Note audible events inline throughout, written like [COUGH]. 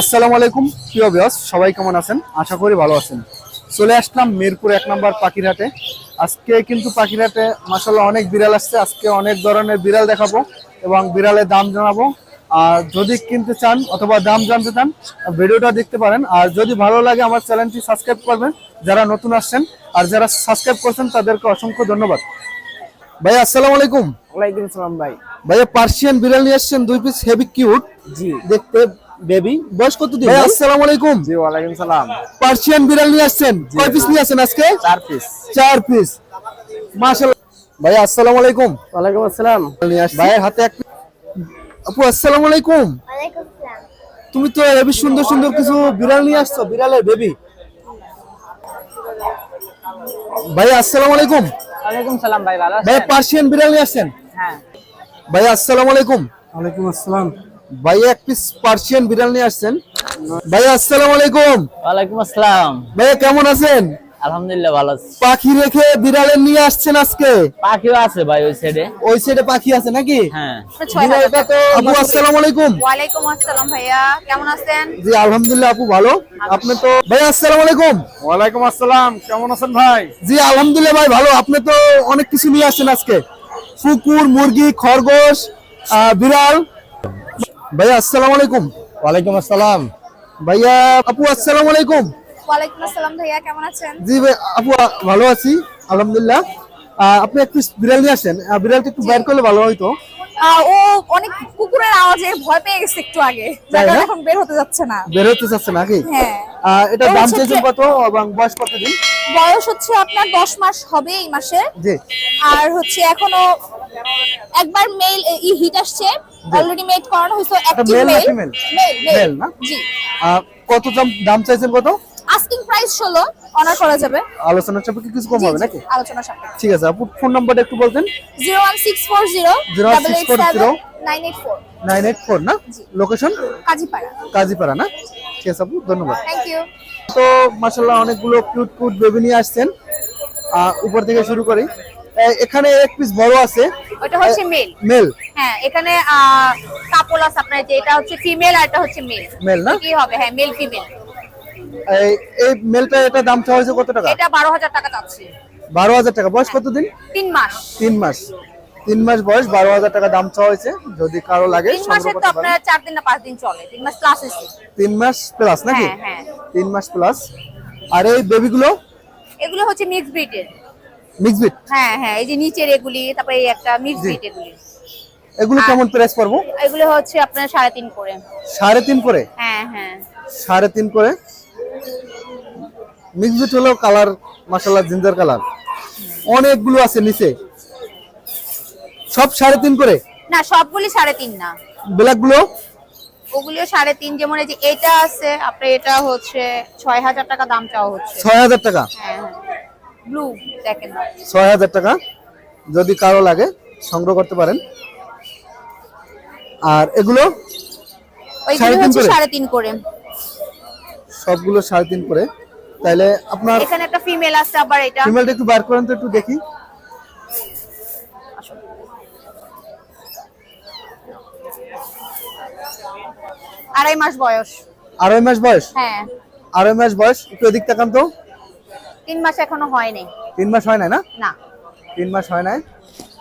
আসসালামু আলাইকুম প্রিয় বিয়স সবাই কেমন আছেন? আশা করি ভালো আছেন। চলে আসলাম মিরপুর এক নম্বর পাখিরহাটে। আজকে কিন্তু পাখিরহাটে মাসাল্লাহ অনেক বিড়াল আসছে। আজকে অনেক ধরনের বিড়াল দেখাবো এবং বিড়ালের দাম জানাব। আর যদি কিনতে চান অথবা দাম জানতে চান ভিডিওটা দেখতে পারেন। আর যদি ভালো লাগে আমার চ্যানেলটি সাবস্ক্রাইব করবেন যারা নতুন আসছেন আর যারা সাবস্ক্রাইব করছেন তাদেরকে অসংখ্য ধন্যবাদ। ভাই আসসালামু আলাইকুম। ওয়ালাইকুম সালাম ভাই। ভাইয়া পার্সিয়ান বিড়াল নিয়ে আসছেন দুই পিস হেভি কিউট জি। দেখতে বেবি বয়স কত দিন? আসসালামু আলাইকুম। জি ওয়ালাইকুম সালাম। পার্সিয়ান বিড়াল নিয়ে আসছেন। কয় পিস নিয়ে আসছেন আজকে? চার পিস চার পিস মাশাআল্লাহ। ভাই আসসালামু আলাইকুম। ওয়ালাইকুম আসসালাম। ভাইয়ের হাতে এক আপু আসসালামু আলাইকুম। তুমি তো হেবি সুন্দর সুন্দর কিছু বিড়াল নিয়ে আসছো বিড়ালের বেবি। ভাই আসসালামু আলাইকুম। ওয়ালাইকুম সালাম ভাই ভালো ভাই পার্সিয়ান বিড়াল নিয়ে আসছেন। হ্যাঁ। ভাই আসসালামু আলাইকুম। ওয়ালাইকুম আসসালাম। ভাই এক পিস পার্সিয়ান বিড়াল নিয়ে আসছেন। ভাই আসসালামু আলাইকুম। ওয়ালাইকুম আসসালাম। ভাইয়া কেমন আছেন? আলহামদুলিল্লাহ ভালো আছি। পাখি রেখে বিড়ালের নিয়ে আসছেন আজকে? পাখিও আছে ভাই ওই সাইডে ওই সাইডে পাখি আছে নাকি? হ্যাঁ। বিড়ালটা তো আপু আসসালামু আলাইকুম। ওয়ালাইকুম আসসালাম ভাইয়া কেমন আছেন? জি আলহামদুলিল্লাহ আপু ভালো। আপনি তো ভাই আসসালামু আলাইকুম। ওয়ালাইকুম আসসালাম কেমন আছেন ভাই? জি আলহামদুলিল্লাহ ভাই ভালো। আপনি তো অনেক কিছু নিয়ে আসছেন আজকে। কুকুর মুরগি খরগোশ আহ, বিড়াল। ভাইয়া আসসালামু আলাইকুম। ওয়ালাইকুম আসসালাম। ভাইয়া আপু আসসালামু আলাইকুম। ওয়ালাইকুম আসসালাম ভাইয়া কেমন আছেন? জি ভাই আপু ভালো আছি আলহামদুলিল্লাহ। আপনি একটু বিড়াল নিয়ে আসেন। বিড়ালটা একটু বাইর করলে ভালো হইতো। ও অনেক কুকুরের আওয়াজে ভয় পেয়ে গেছে একটু আগে। না? কারণে এখন বের হতে যাচ্ছে না। বের হতে চাচ্ছে নাকি? হ্যাঁ। আহ, এটা দাম যে- কত এবং বয়স কত দিন বয়স হচ্ছে আপনার দশ মাস হবে এই মাসে। জি। আর হচ্ছে এখনও একবার মেল ই হিট আসছে। অলরেডি মেড করানো হয়েছে active male male male male না? জি। কত দাম চাইছেন কত? আস্কিং প্রাইস 16 অনার করা যাবে। আলোচনা সাপেক্ষে কিছু কম হবে নাকি? আলোচনা সাপেক্ষে। ঠিক আছে আপু ফোন নাম্বারটা একটু বলতেন। 01640 01640 984 নাইন এইট ফোর না? লোকেশন কাজীপাড়া। কাজীপাড়া না? ঠিক আছে আপু ধন্যবাদ। থ্যাংক ইউ তো অনেকগুলো কিউট কিউট বেবি নিয়ে আসছেন। উপর থেকে শুরু করি। এখানে এক পিস বড় আছে। ওটা হচ্ছে মেল মেল হ্যাঁ এখানে আহ, কাপল আছে আপনার যে এটা হচ্ছে ফিমেল আর এটা হচ্ছে মেল মেল না? কি হবে? হ্যাঁ মেল ফিমেল এই এই মেলটা এটা দাম চাওয়া হয়েছে কত টাকা? এটা বারো হাজার টাকা যাচ্ছে। বারো হাজার টাকা। বয়স কত দিন? তিন মাস। তিন মাস। তিন মাস বয়স বারো হাজার টাকা দাম চাওয়া হয়েছে। যদি কারও লাগে চার দিন না পাঁচ দিন চলে। তিন মাস প্লাস তিন মাস প্লাস নাকি? হ্যাঁ হ্যাঁ। তিন মাস প্লাস আর এই বেবিগুলো এগুলো হচ্ছে মিক্স ব্রিডের মিক্স বিট হ্যাঁ হ্যাঁ এই যে নিচের এগুলি তারপরে এই একটা মিক্স জি। এগুলি। এগুলো কেমন প্রাইস পড়ব? এগুলো হচ্ছে আপনার সাড়ে তিন করে। সাড়ে তিন করে? হ্যাঁ হ্যাঁ। সাড়ে তিন করে? মিক্স বিট হলো কালার মাসাল্লাহ জিঞ্জার কালার অনেকগুলো আছে নিচে। সব সাড়ে তিন করে? না সবগুলি সাড়ে তিন না। ব্ল্যাকগুলো ওগুলিও সাড়ে তিন যেমন এই যে এটা আছে আপনার এটা হচ্ছে ছয় হাজার টাকা দাম চাওয়া হচ্ছে। ছয় হাজার টাকা? হ্যাঁ হ্যাঁ। ব্লু দেখেন। ছয় হাজার টাকা যদি কারও লাগে সংগ্রহ করতে পারেন। আর এগুলো সাড়ে তিন করে? সবগুলো সাড়ে তিন করে। তাইলে আপনার এখানে একটা ফিমেল আছে আবার এটা। ফিমেলটা একটু বার করেন তো একটু দেখি। আড়াই মাস বয়স। আড়াই মাস বয়স? হ্যাঁ। আড়াই মাস বয়স? একটু এদিক তাকান তো। তিন মাস এখনও হয়নি তিন মাস হয় না না? না। তিন মাস হয় নাই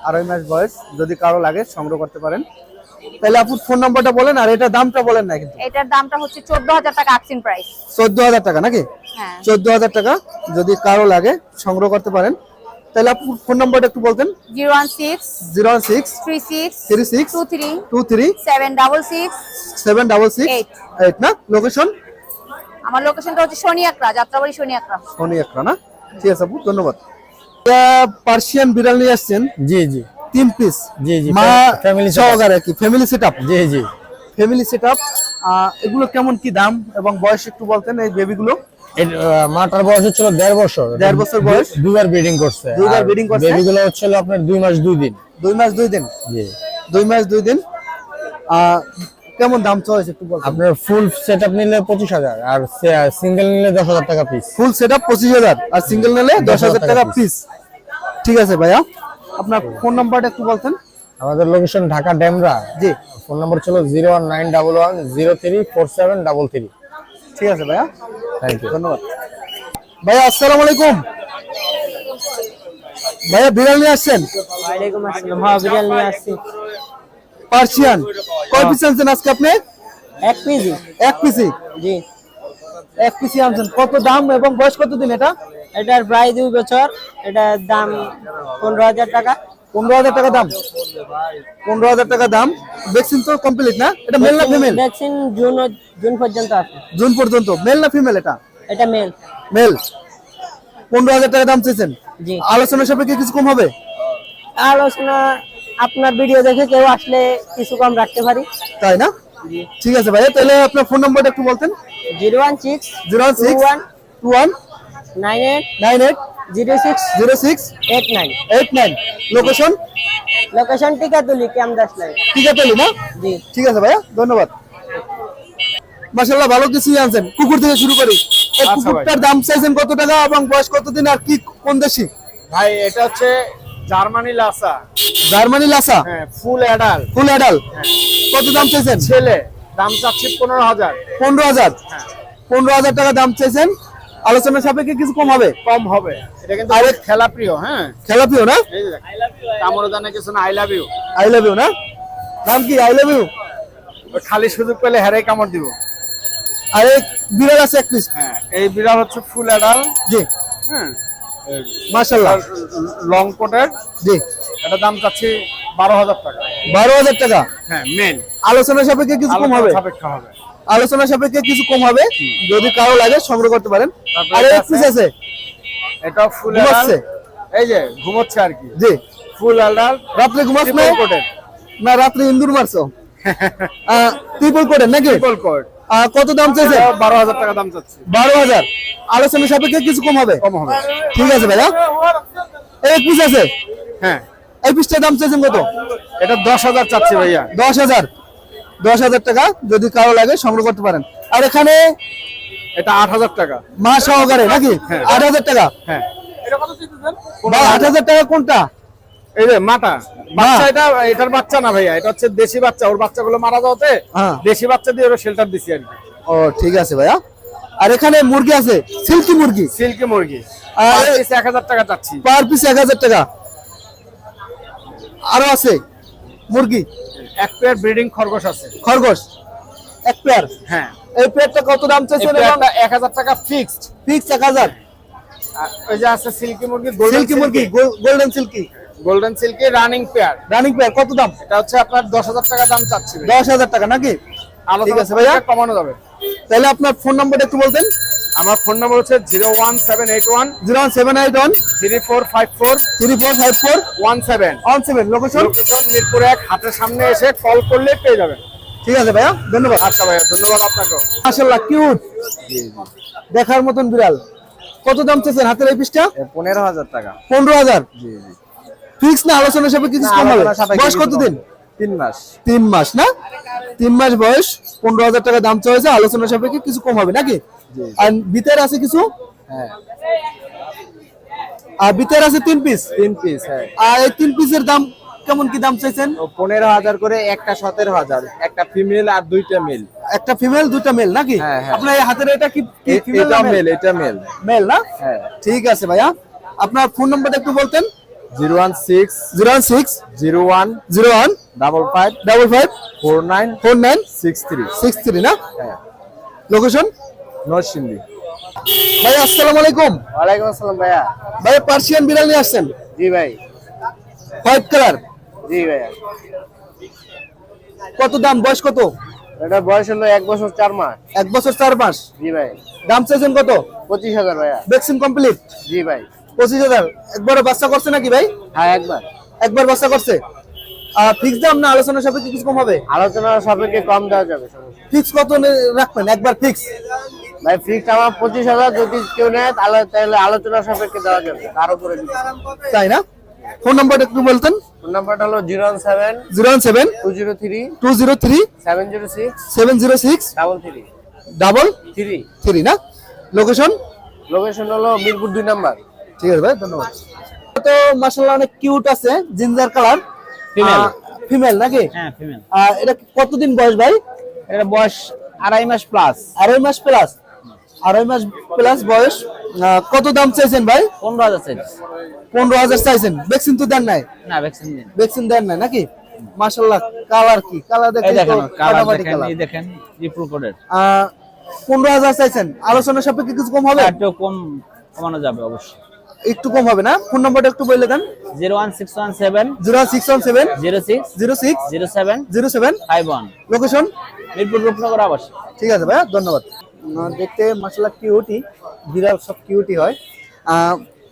আড়াই মাস বয়স যদি কারও লাগে সংগ্রহ করতে পারেন। তাহলে আপুর ফোন নাম্বারটা বলেন আর এটা দামটা বলেন না কিন্তু। এটার দামটা হচ্ছে চোদ্দ হাজার টাকা আকসিন প্রাইস চোদ্দ হাজার টাকা নাকি? হ্যাঁ। চোদ্দ হাজার টাকা যদি কারও লাগে সংগ্রহ করতে পারেন। তাহলে আপুর ফোন নাম্বারটা একটু বলতেন। Zero one six zero six three six three six two three two three seven double six seven double six Eight. Eight না? লোকেশন আমার লোকেশনটা হচ্ছে শনি আকরা যাত্রাবাড়ি শনি একটা না? ঠিক আছে আপু ধন্যবাদ। পার্সিয়ান বিড়াল নিয়ে আসছেন? জি জি। তিন পিস জি, জি, মা ফ্যামিলি। সহকারে কি? ফ্যামিলি সেটআপ জি জি। ফ্যামিলি সেটআপ এগুলো কেমন কি দাম এবং বয়স একটু বলতেন এই বেবিগুলো মাটার বয়স হচ্ছিল দেড় বছর। দেড় বছর বয়স? দুবার ব্রিডিং করছে। দুইবার breeding করছে? বেবি গুলো হচ্ছিল আপনার দুই মাস দুই দিন। দুই মাস দুই দিন? জি। দুই মাস দুই দিন? আহ, কেমন দাম চয়েছে একটু বলতেন আপনার ফুল সেট আপ নিলে পঁচিশ হাজার আর সিঙ্গেল নিলে দশ হাজার টাকা পিস ফুল সেটআপ পঁচিশ হাজার আর সিঙ্গেল নিলে দশ হাজার টাকা পিস ঠিক আছে ভাইয়া। আপনার ফোন নাম্বারটা একটু বলতেন। আমাদের লোকেশন ঢাকা ডেমরা। জি। ফোন নম্বর ছিল zero one nine double one zero three four seven double three ঠিক আছে ভাইয়া। থ্যাংক ইউ ধন্যবাদ। ভাইয়া আসসালামু আলাইকুম। ভাইয়া বিড়াল নিয়ে আসছেন? ওয়ালাইকুম আসসালাম। হ্যাঁ বিরিয়ানি নিয়ে আসছি। পার্সিয়ান। কয় পিস আনছেন আজকে আপনি? এক পিজি এক পিসি জি। এক পিসি আনছেন। কত দাম এবং বয়স কত দিন এটা? এটার প্রায় দুই বছর। এটার দাম পনেরো হাজার টাকা। পনেরো হাজার টাকা দাম। পনেরো হাজার টাকা দাম। ভ্যাকসিন তো কমপ্লিট না? এটা মেল না ফিমেল ভ্যাকসিন জুন জুন পর্যন্ত আছে। জুন পর্যন্ত। মেল না ফিমেল এটা? এটা মেল মেল পনেরো হাজার টাকা দাম চেয়েছেন জি। আলোচনা সাপেক্ষে কিছু কম হবে? আলোচনা আপনার ভিডিও দেখে কেউ আসলে কিছু কম রাখতে পারি। তাই না? ঠিক আছে ভাইয়া তাহলে আপনার ফোন নম্বরটা একটু বলতেন। Zero one six zero two six one two one nine eight nine eight zero six zero six eight nine. Eight nine. Location location Tikatuli ক্যামদাস line. Tikatuli না? জি। ঠিক আছে ভাইয়া ধন্যবাদ। মাশাল্লাহ ভালো কিছুই আনছেন। কুকুর থেকে শুরু করি। এই আচ্ছা কুকুরটার দাম চাইছেন কত টাকা এবং বয়স কতদিন আর কি কোন দেশি? ভাই এটা হচ্ছে জার্মানি লাসা। জার্মানি লাসা? হ্যাঁ ফুল অ্যাডাল ফুল অ্যাডাল কত দাম চাইছেন? ছেলে দাম চাচ্ছি পনেরো হাজার। পনেরো হাজার? পনেরো হাজার টাকা দাম চাইছেন? আলোচনা সাপেক্ষে কিছু কম হবে? কম হবে। এটা কিন্তু আরে- খেলা প্রিয় হ্যাঁ। খেলা প্রিয় না? এই যে দানে কিছু না I love you I love you না? নাম কি? আই লাভ ইউ খালি সুযোগ পেলে হ্যারে কামড় দিব। আর বিড়াল আছে এক পিস। হ্যাঁ এই বিড়াল হচ্ছে ফুল অ্যাডাল জি। হ্যাঁ। মাশাল্লাহ লং কোটের জি। এটা দাম চাচ্ছি বারো হাজার টাকা। বারো হাজার টাকা? হ্যাঁ মেন আলোচনা সাপেক্ষে কিছু কম হবে? সাপেক্ষ হবে। আলোচনা সাপেক্ষে কিছু কম হবে? যদি কারও লাগে সংগ্রহ করতে পারেন। আর এক পিস আছে। আছে। এটা ফুল ঘুমাচ্ছে? এই যে ঘুমোচ্ছে আর কি। জি। ফুল অ্যাডাল রাত্রে ঘুমাস না? না রাত্রে ইন্দুর মারছো। [LAUGHS] ট্রিপল কোডের নাকি? ট্রিপল কোট কত দাম চাইছে বারো হাজার টাকা দাম চাচ্ছি। বারো হাজার। আলোচনা সাপেক্ষে কিছু কম হবে? কম হবে। ঠিক আছে ভাইয়া। এই পিস আছে? হ্যাঁ। এই পিসটার দাম চাইছেন কত? এটা দশ হাজার চাচ্ছি ভাইয়া। দশ হাজার। দশ হাজার টাকা যদি কারও লাগে সংগ্রহ করতে পারেন। আর এখানে এটা আট হাজার টাকা। মা সহকারে নাকি? হ্যাঁ। আট হাজার টাকা? হ্যাঁ। আট হাজার টাকা কোনটা? এই যে মাটা। বাচ্চা এটা এটার বাচ্চা না ভাইয়া এটা হচ্ছে দেশি বাচ্চা। ওর বাচ্চাগুলো মারা যাওয়াতে হ্যাঁ। দেশি বাচ্চা দিয়ে ওরা শেল্টার দিছি আর কি। ও ঠিক আছে ভাইয়া। আর এখানে মুরগি আছে সিল্কি মুরগি? সিল্কি মুরগি। আর এক হাজার টাকা চাচ্ছি। পার পিস এক হাজার টাকা। আরও আছে মুরগি? এক পেয়ার ব্রিডিং খরগোশ আছে। খরগোশ? এক পেয়ার হ্যাঁ। এই পেয়ারটা কত দাম চাইছেন এক হাজার টাকা ফিক্সড ফিক্স এক হাজার। ওই যে আছে সিল্কি মুরগি সিল্কি মুরগি golden silkie. Golden silkie running pair running pair কত দাম? এটা হচ্ছে আপনার দশ হাজার টাকা দাম চাচ্ছি। দশ হাজার টাকা নাকি? ঠিক আছে ভাইয়া। কমানো যাবে। তাহলে আপনার ফোন নাম্বারটা একটু বলতেন। আমার ফোন নম্বর হচ্ছে zero one seven eight one zero one seven eight one three four five four three four five four one seven. One seven location? Location Mirpur এক হাটের সামনে এসে কল করলে পেয়ে যাবেন। ঠিক আছে ভাইয়া ধন্যবাদ। আচ্ছা ভাইয়া ধন্যবাদ আপনাকে মাশাল্লাহ কিউট দেখার মতন বিড়াল। কত দাম চাইছেন হাতের এই পিসটা? পনেরো হাজার টাকা। পনেরো হাজার। ফিক্স না আলোচনা সাপেক্ষে কিছু কম হবে? বয়স কতদিন? তিন মাস। তিন মাস না? তিন মাস বয়স পনেরো হাজার টাকা দাম চাইছে আলোচনা সাপেক্ষে কিছু কম হবে নাকি? আর ভিতরে আছে কিছু? হ্যাঁ। আর ভিতরে আছে তিন পিস তিন পিস হ্যাঁ। আর এই তিন পিসের দাম কেমন কি দাম চাইছেন? পনেরো হাজার করে একটা সতেরো হাজার একটা ফিমেল আর দুইটা মেল একটা ফিমেল দুটা মেল নাকি? হ্যাঁ, হ্যাঁ। আপনার এই হাতের এটা কি এটা মেল এটা মেল মেল না? হ্যাঁ। ঠিক আছে ভাইয়া। আপনার ফোন নাম্বারটা একটু বলতেন। Zero one six zero one six zero one zero one double five double five four nine four nine six three six three না? হ্যাঁ। লোকেশন? নরসিংদী। ভাই আসসালামু আলাইকুম ওয়ালাইকুম আসসালাম ভাইয়া। ভাই পার্সিয়ান বিড়াল নিয়ে আসছেন? জি ভাই। White colour? জি ভাইয়া। কত দাম? বয়স কত? এটা বয়স হলো এক বছর চার মাস। এক বছর চার মাস। জি ভাই। দাম চাইছেন কত? পঁচিশ হাজার ভাইয়া। Vaccine complete? জি ভাই। পঁচিশ হাজার। একবারে বাচ্চা করছে নাকি ভাই? হ্যাঁ একবার। একবার বাচ্চা করছে? আর ফিক্স দাম না আলোচনা সাপেক্ষে কিছু কম হবে? সাপেক্ষে কম দেওয়া যাবে সমস্যা ফিক্স কত রাখবেন? একবার ফিক্স ভাই আমার পঁচিশ হাজার যদি কেউ নেয় তাহলে সাপেক্ষে দেওয়া যাবে তার উপরে তাই না? ফোন নাম্বারটা একটু বলতেন। ফোন নাম্বারটা হলো zero one seven zero one seven two zero three two zero three seven zero six seven zero six double three double three. Three না? লোকেশন? লোকেশন হলো মিরপুর দুই নাম্বার। ঠিক আছে ভাই ধন্যবাদ। তো অনেক কিউট আছে জিঞ্জার কালার Female. ফিমেল নাকি? হ্যাঁ ফিমেল এটা কতদিন বয়স ভাই? এটা বয়স আড়াই মাস প্লাস আড়াই মাস প্লাস আড়াই মাস প্লাস বয়স। কত দাম চাইছেন ভাই? পনেরো হাজার চাইছে। পনেরো হাজার চাইছেন। ভ্যাকসিন তো দেন নাই? না ভ্যাকসিন দিন ভ্যাকসিন দেন নাই নাকি? মাশাল্লাহ কালার কি? কালার দেখেন কালার দেখেন এই দেখেন রিপ্রু কোডের পনেরো হাজার চাইছেন। আলোচনা সাপেক্ষে কিছু কম হবে? একটু কম কমানো যাবে অবশ্যই। একটু কম হবে না? ফোন নাম্বারটা একটু বলে দেন। Zero one six one seven. Zero six one seven. Zero six. Zero six. Zero seven. Zero seven. Five one. Location? Mirpur Rupnagar আবাসিক ঠিক আছে ভাইয়া ধন্যবাদ। দেখতে মাসাল্লাহ কিউটি বিড়াল সব কিউটি হয়।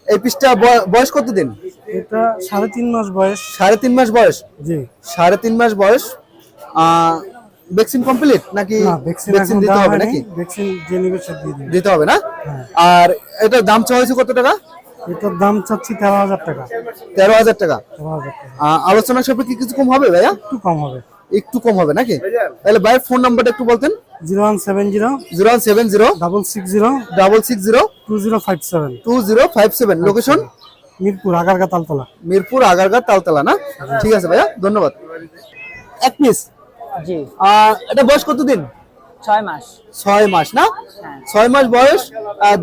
এই পিসটা বয়- বয়স কত দিন এটা সাড়ে তিন মাস বয়স। সাড়ে তিন মাস বয়স? জি। সাড়ে তিন মাস বয়স। ভ্যাকসিন কমপ্লিট নাকি ভ্যাকসিন ভ্যাকসিন দিতে হবে নাকি? ভ্যাকসিন যে নিবে দিতে হবে না? আর এটার দাম চাওয়া হয়েছে কত টাকা? এটার দাম চাচ্ছি তেরো হাজার টাকা। তেরো হাজার টাকা? তেরো হাজার টাকা। আলোচনা সাপেক্ষে কিছু কম হবে ভাইয়া? একটু কম হবে। একটু কম হবে নাকি? তাহলে ভাইয়ের ফোন নাম্বারটা একটু বলতেন। Zero one seven zero zero one seven zero double six zero double six zero two zero five seven. Two zero five seven. Location? Mirpur Agargaon Taltola. Mirpur Agargaon Taltola না? ঠিক আছে ভাইয়া ধন্যবাদ। এক পিস জি। এটা বয়স কতদিন? ছয় মাস। ছয় মাস না? ছয় মাস বয়স।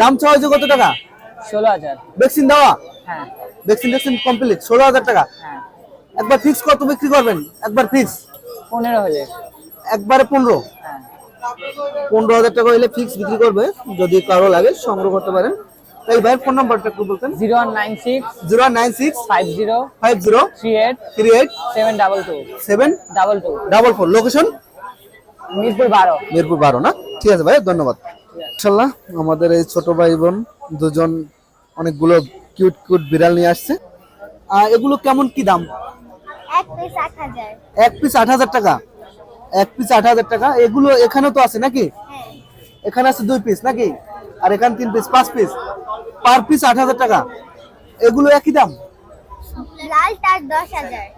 দাম চাওয়া হয়েছে কত টাকা? ষোলো হাজার। ভ্যাকসিন দেওয়া? হ্যাঁ। ভ্যাকসিন ভ্যাকসিন কমপ্লিট ষোলো হাজার টাকা। হ্যাঁ। একবার ফিক্স কত বিক্রি করবেন? একবার ফিক্স পনেরো হলে। একবারে পনেরো। হ্যাঁ। পনেরো হাজার টাকা হলে ফিক্স বিক্রি করবে যদি কারও লাগে সংগ্রহ করতে পারেন। তাই ভাইয়ের ফোন নাম্বারটা একটু বলতেন। Zero one nine six zero nine six five zero five zero three eight three eight seven double two seven double two. Double four. Location Mirpur বারো। মিরপুর বারো না? ঠিক আছে ভাই ধন্যবাদ। ইনশাল্লাহ আমাদের এই ছোট ভাই বোন দুজন অনেকগুলো কিউট কিউট বিড়াল নিয়ে আসছে। আর এগুলো কেমন কি দাম? এক পিস আট হাজার। টাকা। এক পিস আট হাজার টাকা। এগুলো এখানেও তো আছে নাকি? হ্যাঁ। এখানে আছে দুই পিস নাকি? আর এখানে তিন পিস পাঁচ পিস পার পিস আট হাজার টাকা। এগুলো একই দাম?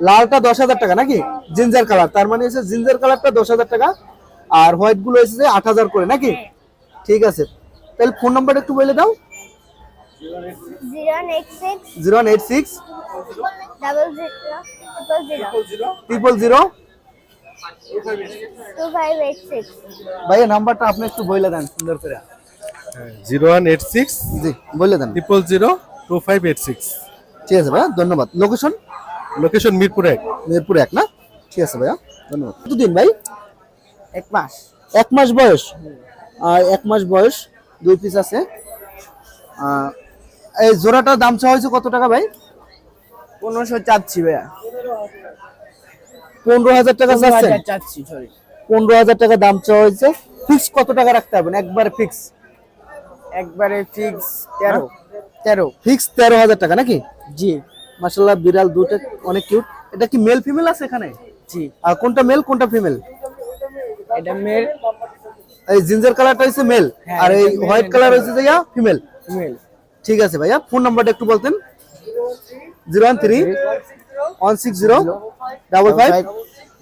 লালটা দশ হাজার। টাকা নাকি? Ginger colour. তার মানে হচ্ছে জিঞ্জার কালারটা দশ হাজার টাকা। আর হোয়াইটগুলো এসেছে আট হাজার করে নাকি? ঠিক আছে। তাহলে ফোন নাম্বারটা একটু বলে দাও। Zero eight six one eight six triple zero triple zero two five eight six ভাইয়া নাম্বারটা আপনি একটু বলে দেন সুন্দর করে। জিরো ওয়ান এইট সিক্স জি বলে দেন। Triple zero two five eight six ঠিক আছে ভাইয়া ধন্যবাদ। লোকেশন লোকেশন মিরপুর এক। মিরপুর এক না? ঠিক আছে ভাইয়া ধন্যবাদ। কতদিন ভাই? এক মাস। এক মাস বয়স। আর এক মাস বয়স দুই পিস আছে। এই জোড়াটার দাম চাওয়া হয়েছে কত টাকা ভাই? পনেরোশো চাচ্ছি ভাইয়া। পনেরো হাজার টাকা চাচ্ছি সরি পনেরো হাজার টাকা দাম চাওয়া হয়েছে। ফিক্স কত টাকা রাখতে পারবেন একবারে ফিক্স একবারে ফিক্স তেরো। তেরো। ফিক্স তেরো হাজার টাকা নাকি? জি। মাসাল্লাহ বিড়াল দুটো অনেক কিউট এটা কি মেল ফিমেল আছে এখানে? জি। আর কোনটা মেল কোনটা ফিমেল এটা মেল এই জিঞ্জার কালারটা হচ্ছে মেল হ্যাঁ, আর এই হোয়াইট কালার হচ্ছে যে ফিমেল মেল ঠিক আছে ভাইয়া ফোন নাম্বারটা একটু বলতেন। Zero one three one six zero double five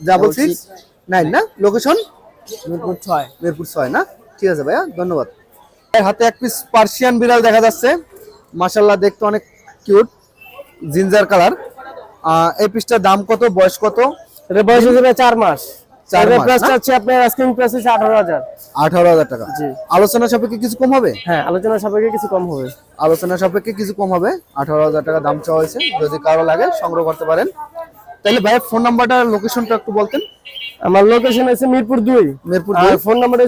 double six nine না? লোকেশন মিরপুর ছয়। মিরপুর ছয় না? ঠিক আছে ভাইয়া ধন্যবাদ। হাতে এক পিস পার্সিয়ান বিড়াল দেখা যাচ্ছে। মাশাল্লাহ দেখতে অনেক কিউট জিঞ্জার কালার এই পিসটার দাম কত বয়স কত? এটা বয়স চার মাস। চার এটার মাস, প্রাইস না? হচ্ছে আপনার প্রাইস হচ্ছে হাজার। টাকা। জি। আলোচনা সাপেক্ষে কিছু কম হবে? হ্যাঁ আলোচনা সাপেক্ষে কিছু কম হবে। আলোচনা সাপেক্ষে কিছু কম হবে? আঠারো হাজার টাকা দাম চাওয়া হয়েছে। যদি কারও লাগে সংগ্রহ করতে পারেন। তাহলে ফোন নাম্বারটা লোকেশনটা একটু বলতেন। আমার location Mirpur Mirpur phone number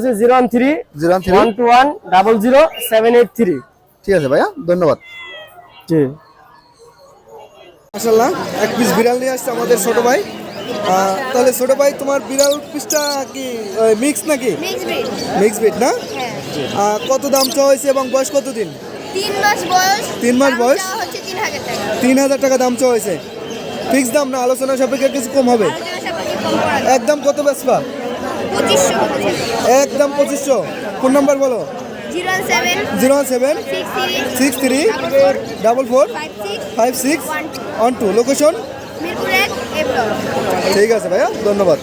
ঠিক আছে ভাইয়া ধন্যবাদ। জি। এক পিস বিড়াল নিয়ে আসছে আমাদের ছোট ভাই। তাহলে ছোট ভাই তোমার বিড়াল পিসটা কি মিক্স নাকি? মিক্স ব্রিড বিট না? হ্যাঁ। কত দাম চাওয়া হয়েছে এবং বয়স কতদিন তিন মাস বয়স। তিন মাস বয়স? হচ্ছে তিন হাজার টাকা। দাম চাওয়া হয়েছে। ফিক্স দাম না আলোচনা সাপেক্ষে কিছু কম হবে? একদম কত বেসবা একদম পঁচিশশো। ফোন নাম্বার বলো? Zero zero seven six three double four five six one one two. Location ঠিক আছে ভাইয়া ধন্যবাদ।